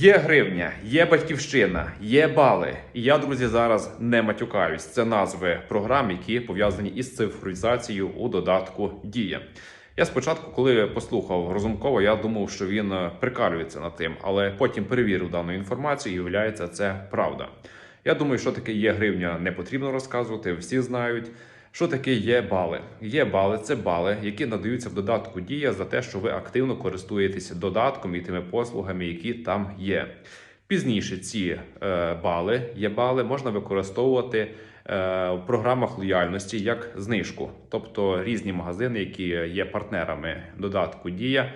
Є гривня, є батьківщина, є бали. І я, друзі, зараз не матюкаюсь. Це назви програм, які пов'язані із цифровізацією у додатку Дія. Я спочатку, коли послухав Розумкова, я думав, що він е, прикалюється над тим, але потім перевірив дану інформацію і виявляється, це правда. Я думаю, що таке є гривня, не потрібно розказувати. Всі знають. Що таке є бали? Є бали, це бали, які надаються в додатку Дія за те, що ви активно користуєтеся додатком і тими послугами, які там є. Пізніше ці е, бали, є бали, можна використовувати е, в програмах лояльності як знижку. Тобто різні магазини, які є партнерами додатку Дія,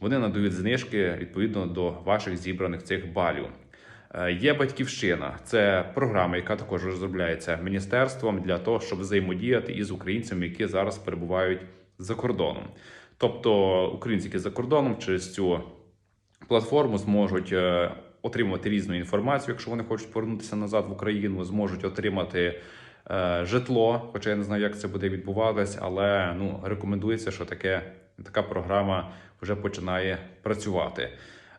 вони надають знижки відповідно до ваших зібраних цих балів. Е, Є батьківщина, це програма, яка також розробляється міністерством для того, щоб взаємодіяти із українцями, які зараз перебувають за кордоном. Тобто українці, які за кордоном через цю платформу зможуть е, отримати різну інформацію, якщо вони хочуть повернутися назад в Україну, зможуть отримати е, житло. Хоча я не знаю, як це буде відбуватись, але ну рекомендується, що таке така програма вже починає працювати.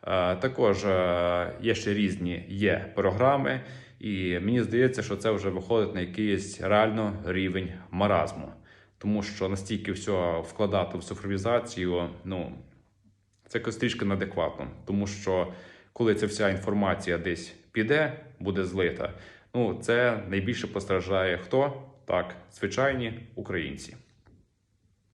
Е, Також е, є ще різні є програми, і мені здається, що це вже виходить на якийсь реально рівень маразму, тому що настільки все вкладати в цифровізацію, ну це якось трішки неадекватно, тому що коли ця вся інформація десь піде, буде злита, ну це найбільше постраждає хто? Так, звичайні українці.